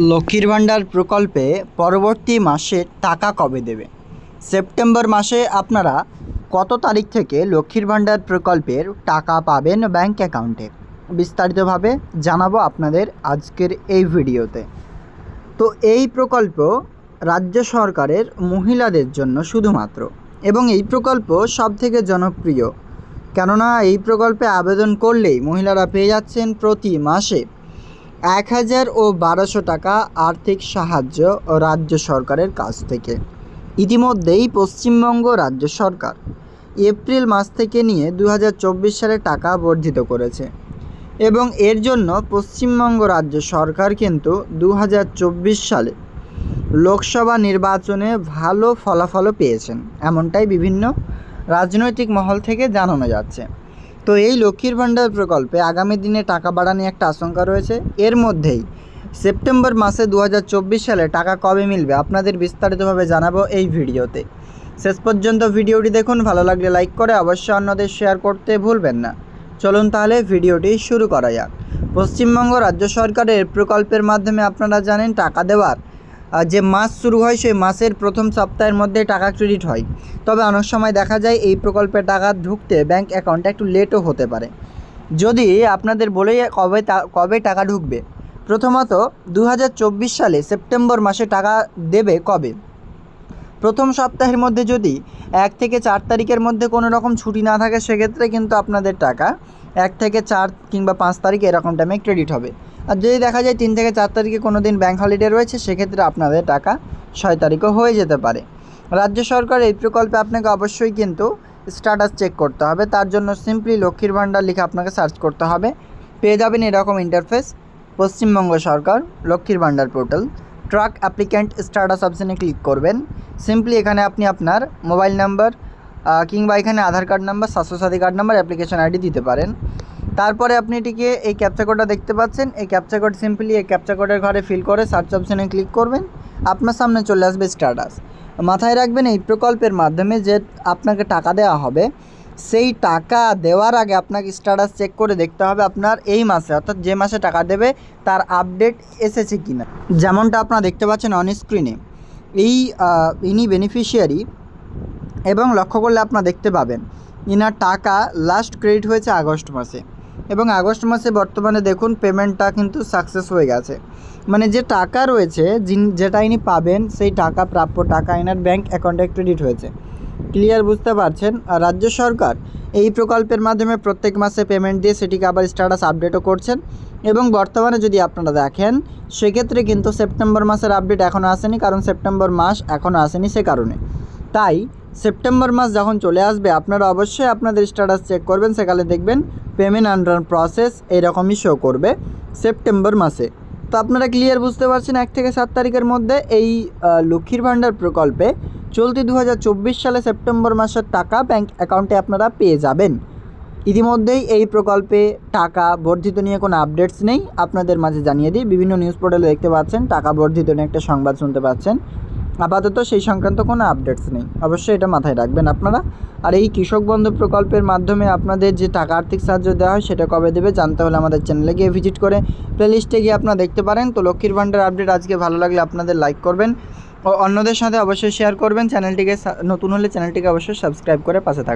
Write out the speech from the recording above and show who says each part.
Speaker 1: লক্ষ্মীর ভাণ্ডার প্রকল্পে পরবর্তী মাসে টাকা কবে দেবে? সেপ্টেম্বর মাসে আপনারা কত তারিখ থেকে লক্ষ্মীর ভাণ্ডার প্রকল্পের টাকা পাবেন ব্যাংক অ্যাকাউন্টে? বিস্তারিতভাবে জানাব আপনাদের আজকের এই ভিডিওতে। তো এই প্রকল্প রাজ্য সরকারের মহিলাদের জন্য শুধুমাত্র এবং এই প্রকল্প সবথেকে জনপ্রিয়। কেননা এই প্রকল্পে আবেদন করলেই মহিলারা পেয়ে যাচ্ছেন প্রতি মাসে এক হাজার ও বারোশো টাকা আর্থিক সাহায্য রাজ্য সরকারের কাছ থেকে। ইতিমধ্যেই পশ্চিমবঙ্গ রাজ্য সরকার এপ্রিল মাস থেকে নিয়ে দু হাজার চব্বিশ সালে টাকা বর্ধিত করেছে এবং এর জন্য পশ্চিমবঙ্গ রাজ্য সরকার কিন্তু দু হাজার চব্বিশ সালে লোকসভা নির্বাচনে ভালো ফলাফলও পেয়েছেন, এমনটাই বিভিন্ন রাজনৈতিক মহল থেকে জানানো যাচ্ছে। তো এই লক্ষ্মীর ভাণ্ডার প্রকল্পে আগামী দিনে টাকা বাড়ানোর একটা আশঙ্কা রয়েছে। এর মধ্যেই সেপ্টেম্বর মাসে দু হাজার চব্বিশ সালে টাকা কবে মিলবে আপনাদের বিস্তারিতভাবে জানাব এই ভিডিওতে। শেষ পর্যন্ত ভিডিওটি দেখুন, ভালো লাগলে লাইক করে অবশ্যই অন্যদের শেয়ার করতে ভুলবেন না। চলুন তাহলে ভিডিওটি শুরু করা যাক। পশ্চিমবঙ্গ রাজ্য সরকারের প্রকল্পের মাধ্যমে আপনারা জানেন, টাকা দেওয়ার যে মাস শুরু হয়, সেই মাসের প্রথম সপ্তাহের মধ্যে টাকা ক্রেডিট হয়। তবে অনেক সময় দেখা যায় এই প্রকল্পে টাকা ঢুকতে ব্যাংক অ্যাকাউন্টে একটু লেটও হতে পারে। যদি আপনাদের বলে কবে কবে টাকা ঢুকবে? প্রথমত দু হাজার চব্বিশ সালে সেপ্টেম্বর মাসে টাকা দেবে কবে? প্রথম সপ্তাহের মধ্যে যদি এক থেকে চার তারিখের মধ্যে কোনো রকম ছুটি না থাকে, সেক্ষেত্রে কিন্তু আপনাদের টাকা এক থেকে চার কিংবা পাঁচ তারিখ এরকম টাইমে ক্রেডিট হবে। আর যদি দেখা যায় তিন থেকে চার তারিখে কোনো দিন ব্যাঙ্ক হলিডে রয়েছে, সেক্ষেত্রে আপনাদের টাকা ছয় তারিখও হয়ে যেতে পারে। রাজ্য সরকার এই প্রকল্পে আপনাকে অবশ্যই কিন্তু স্ট্যাটাস চেক করতে হবে। তার জন্য সিম্পলি লক্ষ্মীর ভাণ্ডার লিখে আপনাকে সার্চ করতে হবে। পেয়ে যাবেন এরকম ইন্টারফেস পশ্চিমবঙ্গ সরকার, Lakshmir Bhandar portal track applicant status অপশানে ক্লিক করবেন। সিম্পলি এখানে আপনি আপনার মোবাইল নাম্বার কিংবা এখানে Aadhaar card number Swasthya Sathi card number application ID দিতে পারেন। তারপরে আপনি এটিকে এই ক্যাপচা কোডটা দেখতে পাচ্ছেন। এই ক্যাপচা কোড সিম্পলি এই ক্যাপচা কোডের ঘরে ফিল করে সার্চ অপশানে ক্লিক করবেন। আপনার সামনে চলে আসবে স্ট্যাটাস মাথায় রাখবেন, এই প্রকল্পের মাধ্যমে যে আপনাকে টাকা দেওয়া হবে, সেই টাকা দেওয়ার আগে আপনাকে স্ট্যাটাস চেক করে দেখতে হবে আপনার এই মাসে, অর্থাৎ যে মাসে টাকা দেবে, তার আপডেট এসেছে কি না যেমনটা আপনারা দেখতে পাচ্ছেন অন স্ক্রিনে এই ইনি বেনিফিশিয়ারি এবং লক্ষ্য করলে আপনারা দেখতে পাবেন, ইনার টাকা লাস্ট ক্রেডিট হয়েছে আগস্ট মাসে। এবং আগস্ট মাসে বর্তমানে দেখুন পেমেন্টটা কিন্তু সাকসেস হয়ে গেছে। মানে যে টাকা রয়েছে যেটা ইনি পাবেন, সেই টাকা, প্রাপ্য টাকা ইনার ব্যাংক অ্যাকাউন্টে ক্রেডিট হয়েছে। ক্লিয়ার বুঝতে পারছেন? আর রাজ্য সরকার এই প্রকল্পের মাধ্যমে প্রত্যেক মাসে পেমেন্ট দিয়ে সেটিকে আবার স্ট্যাটাস আপডেটও করছেন। এবং বর্তমানে যদি আপনারা দেখেন, সেক্ষেত্রে কিন্তু সেপ্টেম্বর মাসের আপডেট এখনও আসেনি, কারণ সেপ্টেম্বর মাস এখনও আসেনি সে কারণে। তাই সেপ্টেম্বর মাস যখন চলে আসবে, আপনারা অবশ্যই আপনাদের স্ট্যাটাস চেক করবেন, সেখানে দেখবেন পেমেন্ট আন্ডার প্রসেস এরকমই শো করবে সেপ্টেম্বর মাসে। তো আপনারা ক্লিয়ার বুঝতে পারছেন এক থেকে সাত তারিখের মধ্যে এই লক্ষ্মীর ভাণ্ডার প্রকল্পে চলতি দু হাজার চব্বিশ সালে সেপ্টেম্বর মাসের টাকা ব্যাংক অ্যাকাউন্টে আপনারা পেয়ে যাবেন। ইতিমধ্যেই এই প্রকল্পে টাকা বর্ধিত নিয়ে কোনো আপডেটস নেই। আপনাদের মাঝে জানিয়ে দিই, বিভিন্ন নিউজ পোর্টালে দেখতে পাচ্ছেন, টাকা বর্ধিত নিয়ে একটা সংবাদ শুনতে পাচ্ছেন। আপাতত সেই সংক্রান্ত কোনো আপডেটস নেই। অবশ্যই এটা মাথায় রাখবেন আপনারা। আর এই কৃষক বন্ধু প্রকল্পের মাধ্যমে আপনাদের যে টাকা আর্থিক সাহায্য দেওয়া হয়, সেটা কবে দেবে জানতে হলে আমাদের চ্যানেলে গিয়ে ভিজিট করে প্লেলিস্টে গিয়ে আপনারা দেখতে পারেন। তো লক্ষ্মীর ভাণ্ডার আপডেট আজকে ভালো লাগলে আপনাদের লাইক করবেন। ও অন্যদের সাথে অবশ্যই শেয়ার করবেন। চ্যানেলটিকে নতুন হলে চ্যানেলটিকে অবশ্যই সাবস্ক্রাইব করে পাশে থাকবেন।